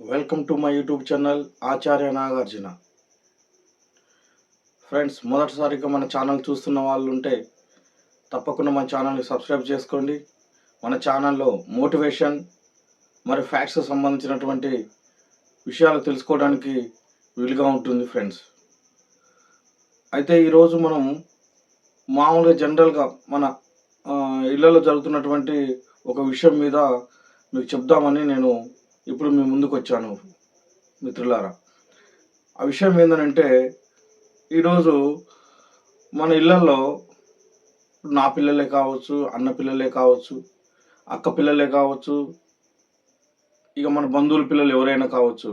Welcome to my YouTube channel Acharya Nagarjuna. Friends మొదటిసారిగా మన channel చూస్తున్న వాళ్ళు ఉంటే తప్పకుండా మన ఛానల్ని సబ్స్క్రైబ్ చేసుకోండి. మన ఛానల్లో మోటివేషన్ మరి ఫ్యాక్ట్స్ సంబంధించినటువంటి విషయాలు తెలుసుకోవడానికి వీలుగా ఉంటుంది ఫ్రెండ్స్. అయితే ఈరోజు మనం మామూలుగా జనరల్గా మన ఇళ్ళలో ఇళ్ళలో జరుగుతున్నటువంటి ఒక విషయం మీద మీకు చెప్దామని నేను ఇప్పుడు మీ ముందుకు వచ్చాను మిత్రులారా. ఆ విషయం ఏంటంటే ఈరోజు మన ఇళ్ళల్లో నా పిల్లలే కావచ్చు అన్న పిల్లలే కావచ్చు అక్క పిల్లలే కావచ్చు ఇక మన బంధువుల పిల్లలు ఎవరైనా కావచ్చు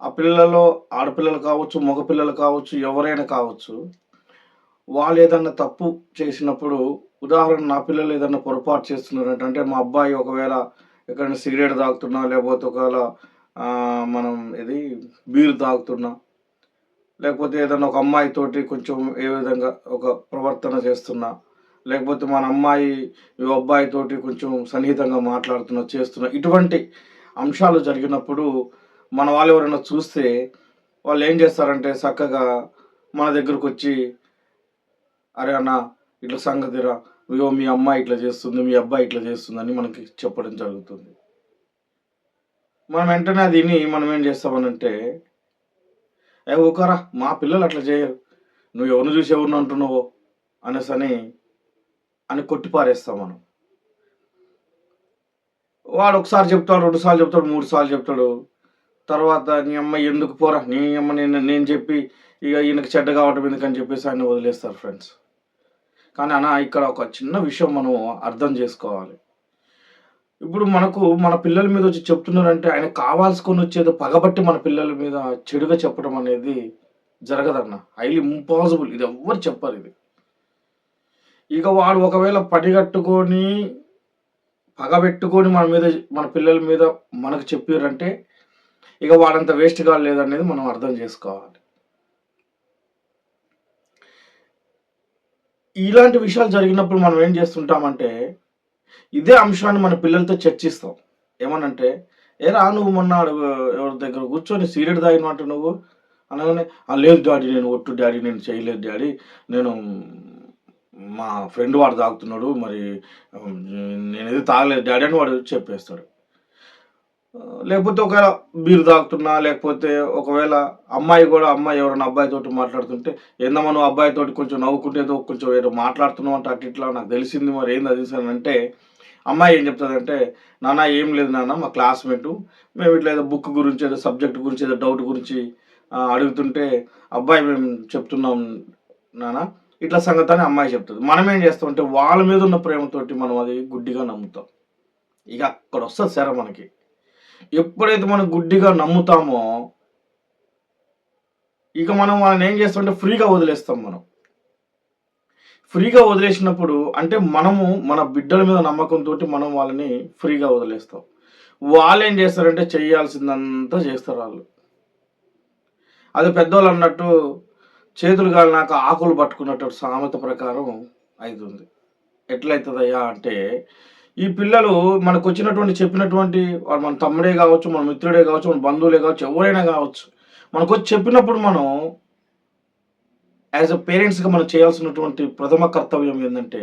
ఆ పిల్లలలో ఆడపిల్లలు కావచ్చు మగపిల్లలు కావచ్చు ఎవరైనా కావచ్చు వాళ్ళు ఏదన్నా తప్పు చేసినప్పుడు ఉదాహరణ నా పిల్లలు ఏదన్నా పొరపాటు చేస్తున్నారంటే అంటే మా అబ్బాయి ఒకవేళ ఎక్కడైనా సిగరెట్ తాగుతున్నా లేకపోతే ఒకవేళ మనం ఇది బీరు తాగుతున్నా లేకపోతే ఏదైనా ఒక అమ్మాయితోటి కొంచెం ఏ విధంగా ఒక ప్రవర్తన చేస్తున్నా లేకపోతే మన అమ్మాయి ఈ అబ్బాయితోటి కొంచెం సన్నిహితంగా మాట్లాడుతున్నా చేస్తున్నా ఇటువంటి అంశాలు జరిగినప్పుడు మన వాళ్ళు ఎవరైనా చూస్తే వాళ్ళు ఏం చేస్తారంటే చక్కగా మన దగ్గరకు వచ్చి అరే అన్న ఇట్లా సంగతిరా అయ్యో మీ అమ్మ ఇట్లా చేస్తుంది మీ అబ్బాయి ఇట్లా చేస్తుందని మనకి చెప్పడం జరుగుతుంది. మనం వెంటనే అది విని మనం ఏం చేస్తామనంటే ఏ ఊకరా మా పిల్లలు అట్లా చేయరు. నువ్వు ఎవరిని చూసి ఎవరిని అంటున్నావో అనేసి అని అని కొట్టిపారేస్తాం మనం. వాడు ఒకసారి చెప్తాడు రెండు సార్లు చెప్తాడు మూడు సార్లు చెప్తాడు. తర్వాత నీ అమ్మ ఎందుకు పోరా నీ అమ్మ నేను నేను చెప్పి ఇక ఈయనకు చెడ్డ కావటం ఎందుకని చెప్పేసి ఆయన వదిలేస్తారు ఫ్రెండ్స్ కానీ అన్న ఇక్కడ ఒక చిన్న విషయం మనం అర్థం చేసుకోవాలి. ఇప్పుడు మనకు మన పిల్లల మీద వచ్చి చెప్తున్నారంటే ఆయన కావాల్సుకొని వచ్చేది పగబట్టి మన పిల్లల మీద చెడుగా చెప్పడం అనేది జరగదన్న. హైలీ ఇంపాసిబుల్ ఇది ఎవ్వరు చెప్పరు ఇది. ఇక వాడు ఒకవేళ పడిగట్టుకొని పగబెట్టుకొని మన మీద మన పిల్లల మీద మనకు చెప్పారంటే ఇక వాడంత వేస్ట్ కాలేదనేది మనం అర్థం చేసుకోవాలి. ఇలాంటి విషయాలు జరిగినప్పుడు మనం ఏం చేస్తుంటామంటే ఇదే అంశాన్ని మన పిల్లలతో చర్చిస్తాం. ఏమనంటే ఏరా నువ్వు మొన్న ఎవరి దగ్గర కూర్చొని సీరియడ్ తాగినట్టు నువ్వు? అనగానే లేదు డాడీ నేను ఒట్టు డాడీ నేను చేయలేదు డాడీ. నేను మా ఫ్రెండ్ వాడు తాగుతున్నాడు మరి ఉమ్, నేను ఏది తాగలేదు డాడీ అని వాడు చెప్పేస్తాడు. లేకపోతే ఒకవేళ బీరు తాగుతున్నా లేకపోతే ఒకవేళ అమ్మాయి కూడా అమ్మాయి ఎవరైనా అబ్బాయితో మాట్లాడుతుంటే ఏందమ్మా నువ్వు అబ్బాయితోటి కొంచెం నవ్వుకుంటే ఏదో కొంచెం ఏదో మాట్లాడుతున్నావు అంటే అటు ఇట్లా నాకు తెలిసింది మరి ఏంది అది అంటే అమ్మాయి ఏం చెప్తుందంటే నాన్న ఏం లేదు నాన్న మా క్లాస్మేట్ మేము ఇట్లా ఏదో బుక్ గురించి ఏదో సబ్జెక్ట్ గురించి ఏదో డౌట్ గురించి అడుగుతుంటే అబ్బాయి మేము చెప్తున్నాం నాన్న ఇట్లా సంగతి అని అమ్మాయి చెప్తుంది. మనం ఏం చేస్తామంటే వాళ్ళ మీద ఉన్న ప్రేమతోటి మనం అది గుడ్డిగా నమ్ముతాం. ఇక అక్కడ వస్తుంది సరే మనకి. ఎప్పుడైతే మనం గుడ్డిగా నమ్ముతామో ఇక మనం వాళ్ళని ఏం చేస్తామంటే ఫ్రీగా వదిలేస్తాం మనం. ఫ్రీగా వదిలేసినప్పుడు అంటే మనము మన బిడ్డల మీద నమ్మకంతో మనం వాళ్ళని ఫ్రీగా వదిలేస్తాం. వాళ్ళు ఏం చేస్తారంటే చేయాల్సిందంతా చేస్తారు వాళ్ళు. అది పెద్దోళ్ళు అన్నట్టు చేతులు కాలినాక ఆకులు పట్టుకున్నట్టు సామెత ప్రకారం అవుతుంది ఎట్లయితుందయ్యా అంటే ఈ పిల్లలు మనకు వచ్చినటువంటి చెప్పినటువంటి వాడు మన తమ్ముడే కావచ్చు మన మిత్రుడే కావచ్చు మన బంధువులే కావచ్చు ఎవరైనా కావచ్చు మనకు వచ్చి చెప్పినప్పుడు మనం యాజ్ అ పేరెంట్స్గా మనం చేయాల్సినటువంటి ప్రథమ కర్తవ్యం ఏంటంటే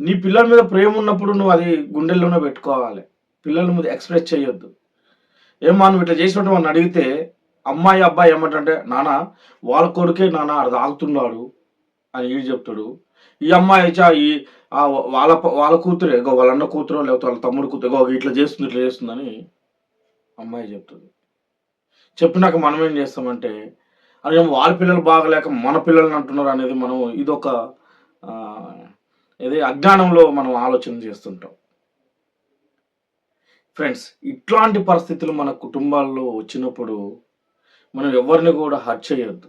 నీ పిల్లల మీద ప్రేమ ఉన్నప్పుడు నువ్వు అది గుండెల్లోనే పెట్టుకోవాలి. పిల్లల మీద ఎక్స్ప్రెస్ చేయొద్దు. ఏం మనం ఇట్లా చేసినట్టు మనం అడిగితే అమ్మాయి అబ్బాయి ఏమంటే నాన్న వాళ్ళ కొడుకే నాన్న అది ఆగుతున్నాడు అని ఈడు చెప్తాడు. ఈ అమ్మాయి చా ఈ వాళ్ళ వాళ్ళ కూతురే ఇగో వాళ్ళ అన్న కూతురు లేకపోతే వాళ్ళ తమ్ముడు కూతురు ఇగో ఇట్లా చేస్తుంది ఇట్లా చేస్తుందని అమ్మాయి చెప్తుంది. చెప్పినాక మనం ఏం చేస్తామంటే అదే వాళ్ళ పిల్లలు బాగలేక మన పిల్లల్ని అంటున్నారు అనేది మనం ఇదొక ఇది అజ్ఞానంలో మనం ఆలోచన చేస్తుంటాం. ఫ్రెండ్స్ ఇట్లాంటి పరిస్థితులు మన కుటుంబాల్లో వచ్చినప్పుడు మనం ఎవరిని కూడా హర్ట్ చేయొద్దు.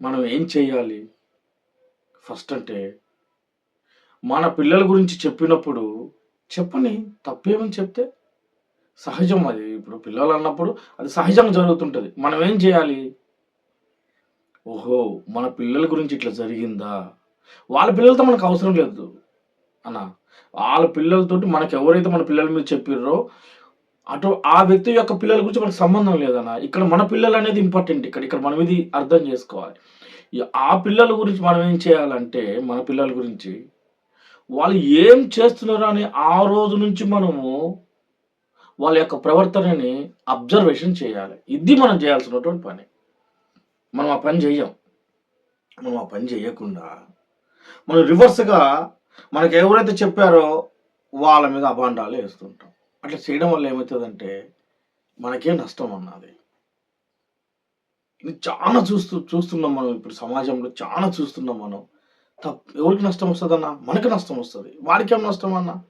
మనం ఏం చేయాలి? ఫస్ట్ అంటే మన పిల్లల గురించి చెప్పినప్పుడు చెప్పని తప్పేమని చెప్తే? సహజం అది. ఇప్పుడు పిల్లలు అన్నప్పుడు అది సహజంగా జరుగుతుంటుంది. మనం ఏం చేయాలి? ఓహో మన పిల్లల గురించి ఇట్లా జరిగిందా? వాళ్ళ పిల్లలతో మనకు అవసరం లేదు అన్న. వాళ్ళ పిల్లలతోటి మనకు ఎవరైతే మన పిల్లల మీద చెప్పిర్రో అటు ఆ వ్యక్తి యొక్క పిల్లల గురించి మనకు సంబంధం లేదన్న. ఇక్కడ మన పిల్లలు అనేది ఇంపార్టెంట్ ఇక్కడ ఇక్కడ మనం ఇది అర్థం చేసుకోవాలి. ఆ పిల్లల గురించి మనం ఏం చేయాలంటే మన పిల్లల గురించి వాళ్ళు ఏం చేస్తున్నారు అని ఆ రోజు నుంచి మనము వాళ్ళ యొక్క ప్రవర్తనని అబ్జర్వేషన్ చేయాలి. ఇది మనం చేయాల్సినటువంటి పని. మనం ఆ పని చేయం మనం ఆ పని చేయకుండా మనం రివర్స్గా మనకు ఎవరైతే చెప్పారో వాళ్ళ మీద అభాండాలు వేస్తుంటాం. అట్లా చేయడం వల్ల ఏమవుతుందంటే మనకేం నష్టం అన్నది. ఇది చాలా చూస్తూ చూస్తున్నాం మనం ఇప్పుడు సమాజంలో చాలా చూస్తున్నాం మనం. తప్పు ఎవరికి నష్టం వస్తుందన్నా? మనకి నష్టం వస్తుంది. వాడికేం నష్టం అన్నా?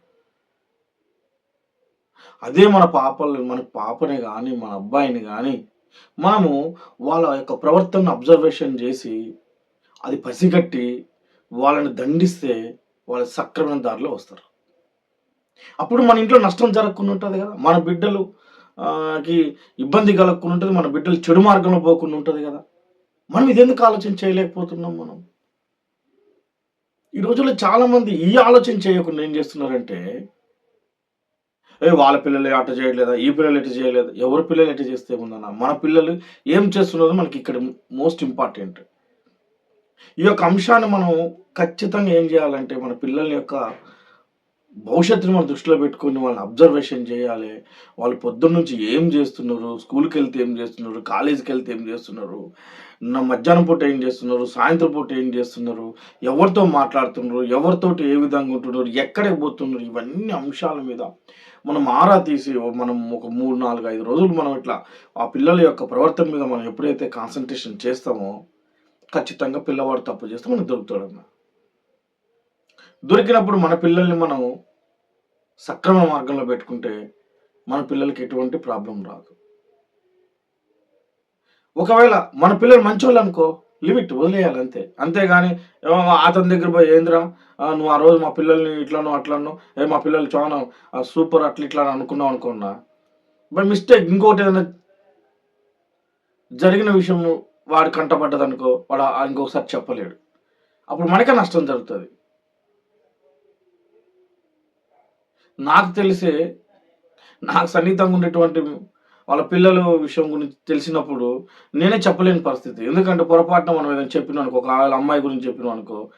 అదే మన పాపలు మన పాపని కానీ మన అబ్బాయిని కానీ మనము వాళ్ళ యొక్క ప్రవర్తనను అబ్జర్వేషన్ చేసి అది పసిగట్టి వాళ్ళని దండిస్తే వాళ్ళ సక్రమైన దారిలో వస్తారు. అప్పుడు మన ఇంట్లో నష్టం జరగకుండా ఉంటుంది కదా? మన బిడ్డలు కి ఇబ్బంది కలగకుండా ఉంటుంది మన బిడ్డలు చెడు మార్గంలో పోకుండా ఉంటుంది కదా. మనం ఇదెందుకు ఆలోచన చేయలేకపోతున్నాం మనం? ఈ రోజుల్లో చాలామంది ఈ ఆలోచన చేయకుండా ఏం చేస్తున్నారంటే ఏ వాళ్ళ పిల్లలు అట చేయలేదా ఈ పిల్లలు ఎటు చేయలేదు? ఎవరి పిల్లలు ఎటు చేస్తే ఉందన్న? మన పిల్లలు ఏం చేస్తున్నారో మనకి ఇక్కడ మోస్ట్ ఇంపార్టెంట్. ఈ యొక్క అంశాన్ని మనం ఖచ్చితంగా ఏం చేయాలంటే మన పిల్లల యొక్క భవిష్యత్తుని మనం దృష్టిలో పెట్టుకొని వాళ్ళని అబ్జర్వేషన్ చేయాలి. వాళ్ళు పొద్దున్న నుంచి ఏం చేస్తున్నారు? స్కూల్కి వెళ్తే ఏం చేస్తున్నారు? కాలేజీకి వెళ్తే ఏం చేస్తున్నారు? నా మధ్యాహ్నం పూట ఏం చేస్తున్నారు? సాయంత్రం పూట ఏం చేస్తున్నారు? ఎవరితో మాట్లాడుతున్నారు? ఎవరితోటి ఏ విధంగా ఉంటున్నారు? ఎక్కడికి పోతున్నారు? ఇవన్నీ అంశాల మీద మనం ఆరా తీసి మనం ఒక మూడు నాలుగు ఐదు రోజులు మనం ఇట్లా ఆ పిల్లల యొక్క ప్రవర్తన మీద మనం ఎప్పుడైతే కాన్సన్ట్రేషన్ చేస్తామో ఖచ్చితంగా పిల్లవాడు తప్పు చేస్తే మనకు దొరుకుతాడన్న దొరికినప్పుడు మన పిల్లల్ని మనం సక్రమ మార్గంలో పెట్టుకుంటే మన పిల్లలకి ఎటువంటి ప్రాబ్లం రాదు. ఒకవేళ మన పిల్లలు మంచోళ్ళు అనుకో లిమిట్ వదిలేయాలి అంతే. అంతేగాని ఏమో అతని దగ్గర పోయి ఏందిరా? నువ్వు ఆ రోజు మా పిల్లల్ని ఇట్లానో అట్లానో ఏ మా పిల్లలు చాలా సూపర్ అట్లా ఇట్లా అనుకున్నావు అనుకున్నా బై మిస్టేక్ ఇంకోటి ఏదైనా జరిగిన విషయం వాడు కంటపడ్డదనుకో వాడు ఇంకొకసారి చెప్పలేడు. అప్పుడు మనకే నష్టం జరుగుతుంది. నాకు తెలిసే నాకు సన్నిహితంగా ఉండేటువంటి వాళ్ళ పిల్లల విషయం గురించి తెలిసినప్పుడు నేనే చెప్పలేని పరిస్థితి. ఎందుకంటే పొరపాటున మనం ఏదైనా చెప్పిన అనుకో ఒక వాళ్ళ అమ్మాయి గురించి చెప్పినాం అనుకో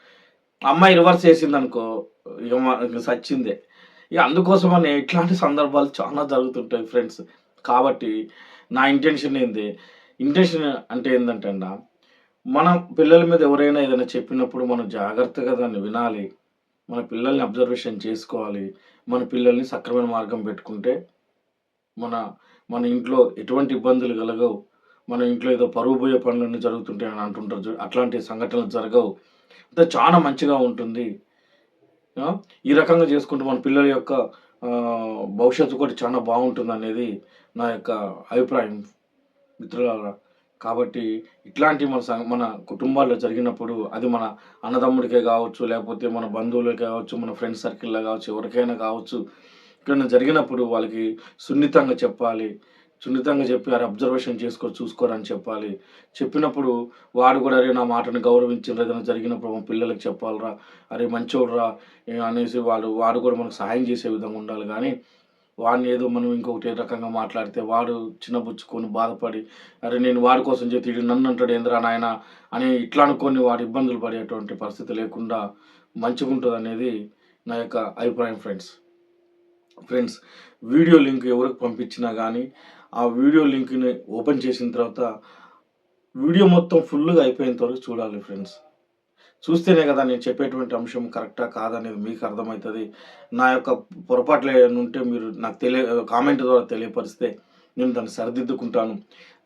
అమ్మాయి రివర్స్ చేసింది అనుకో ఇక మనకి సచ్చిందే. ఇక అందుకోసమని ఇట్లాంటి సందర్భాలు చాలా జరుగుతుంటాయి ఫ్రెండ్స్. కాబట్టి నా ఇంటెన్షన్ ఏంది? ఇంటెన్షన్ అంటే ఏంటంటే అన్న మన పిల్లల మీద ఎవరైనా ఏదైనా చెప్పినప్పుడు మనం జాగ్రత్తగా దాన్ని వినాలి. మన పిల్లల్ని అబ్జర్వేషన్ చేసుకోవాలి. మన పిల్లల్ని సక్రమైన మార్గం పెట్టుకుంటే మన మన ఇంట్లో ఎటువంటి ఇబ్బందులు కలగవు. మన ఇంట్లో ఏదో పరువు పోయే పనులన్నీ జరుగుతుంటాయి అని అంటుంటారు అట్లాంటి సంఘటనలు జరగవు. అంటే చాలా మంచిగా ఉంటుంది. ఈ రకంగా చేసుకుంటే మన పిల్లల యొక్క భవిష్యత్తు కూడా చాలా బాగుంటుంది అనేది నా యొక్క అభిప్రాయం. మిత్రులారా కాబట్టి ఇట్లాంటి మన సం- మన కుటుంబాల్లో జరిగినప్పుడు అది మన అన్నదమ్ముడికే కావచ్చు లేకపోతే మన బంధువులకే కావచ్చు మన ఫ్రెండ్ సర్కిల్లో కావచ్చు ఎవరికైనా కావచ్చు ఇక్కడ జరిగినప్పుడు వాళ్ళకి సున్నితంగా చెప్పాలి సున్నితంగా చెప్పి అది అబ్జర్వేషన్ చేసుకో చూసుకోరని చెప్పాలి. చెప్పినప్పుడు వాడు కూడా అరే నా మాటను గౌరవించిన ఏదైనా జరిగినప్పుడు మా పిల్లలకు చెప్పాలిరా అరే మంచోడురా అనేసి వాడు వాడు కూడా మనకు సహాయం చేసే విధంగా ఉండాలి. కానీ వాడిని ఏదో మనం ఇంకొకటి రకంగా మాట్లాడితే వాడు చిన్నబుచ్చుకొని బాధపడి అరే నేను వాడి కోసం చేతి నన్ను అంటాడు ఏందిరా నాయన? అని ఇట్లా అనుకొని వాడు ఇబ్బందులు పడేటువంటి పరిస్థితి లేకుండా మంచిగా ఉంటుంది అనేది నా యొక్క అభిప్రాయం ఫ్రెండ్స్. ఫ్రెండ్స్ వీడియో లింక్ ఎవరికి పంపించినా కానీ ఆ వీడియో లింక్ని ఓపెన్ చేసిన తర్వాత వీడియో మొత్తం ఫుల్గా అయిపోయేంతవరకు చూడాలి ఫ్రెండ్స్. చూస్తేనే కదా నేను చెప్పేటువంటి అంశం కరెక్టా కాదనేది మీకు అర్థమవుతుంది. నా యొక్క పొరపాట్లు ఏమైనా ఉంటే మీరు నాకు తెలియ కామెంట్ ద్వారా తెలియపరిస్తే నేను దాన్ని సరిదిద్దుకుంటాను.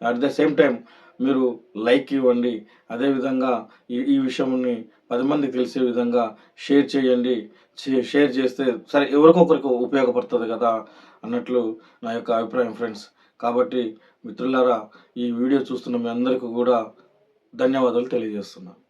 అట్ ద సేమ్ టైం మీరు లైక్ ఇవ్వండి. అదేవిధంగా ఈ ఈ విషయంని పది మందికి తెలిసే విధంగా షేర్ చేయండి. షేర్ చేస్తే సరే ఎవరికొకరికి ఉపయోగపడుతుంది కదా అన్నట్లు నా యొక్క అభిప్రాయం ఫ్రెండ్స్ కాబట్టి మిత్రులారా ఈ వీడియో చూస్తున్న మీ అందరికీ కూడా ధన్యవాదాలు తెలియజేస్తున్నాను